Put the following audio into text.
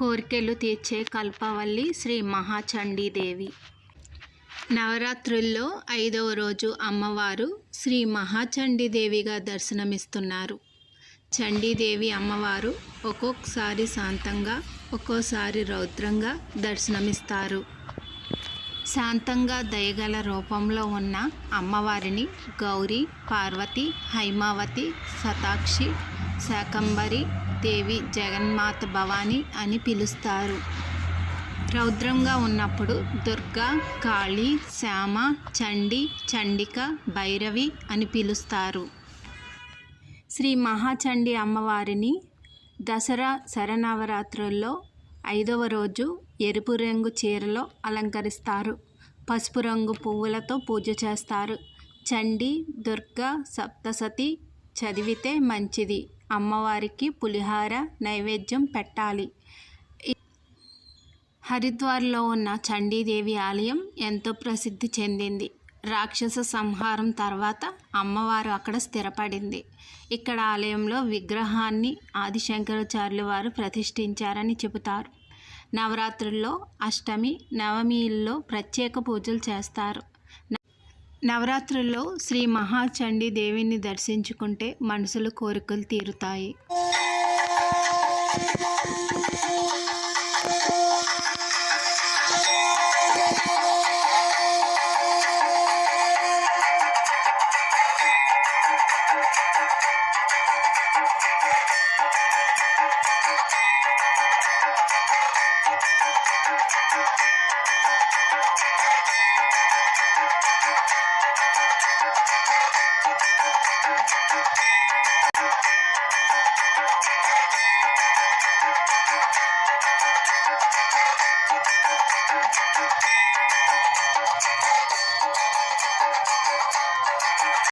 కోరికలు తీర్చే కల్పవల్లి శ్రీ మహాచండీదేవి. నవరాత్రుల్లో ఐదవ రోజు అమ్మవారు శ్రీ మహాచండీదేవిగా దర్శనమిస్తున్నారు. చండీదేవి అమ్మవారు ఒక్కొక్కసారి శాంతంగా ఒక్కోసారి రౌద్రంగా దర్శనమిస్తారు. శాంతంగా దయగల రూపంలో ఉన్న అమ్మవారిని గౌరీ పార్వతి హైమావతి శతాక్షి శాకంబరి దేవి జగన్మాత భవాని అని పిలుస్తారు. రౌద్రంగా ఉన్నప్పుడు దుర్గా కాళీ శ్యామ చండి చండిక భైరవి అని పిలుస్తారు. శ్రీ మహాచండి అమ్మవారిని దసరా శరనవరాత్రుల్లో ఐదవ రోజు ఎరుపు రంగు చీరలో అలంకరిస్తారు. పసుపు రంగు పువ్వులతో పూజ చేస్తారు. చండి దుర్గా సప్తసతి చదివితే మంచిది. అమ్మవారికి పులిహార నైవేద్యం పెట్టాలి. హరిద్వార్లో ఉన్న చండీదేవి ఆలయం ఎంతో ప్రసిద్ధి చెందింది. రాక్షస సంహారం తర్వాత అమ్మవారు అక్కడ స్థిరపడింది. ఇక్కడ ఆలయంలో విగ్రహాన్ని ఆదిశంకరాచార్యుల వారు ప్రతిష్ఠించారని చెబుతారు. నవరాత్రుల్లో అష్టమి నవమిల్లో ప్రత్యేక పూజలు చేస్తారు. నవరాత్రుల్లో శ్రీ మహాచండీ దేవిని దర్శించుకుంటే మనసులు కోరికలు తీరుతాయి.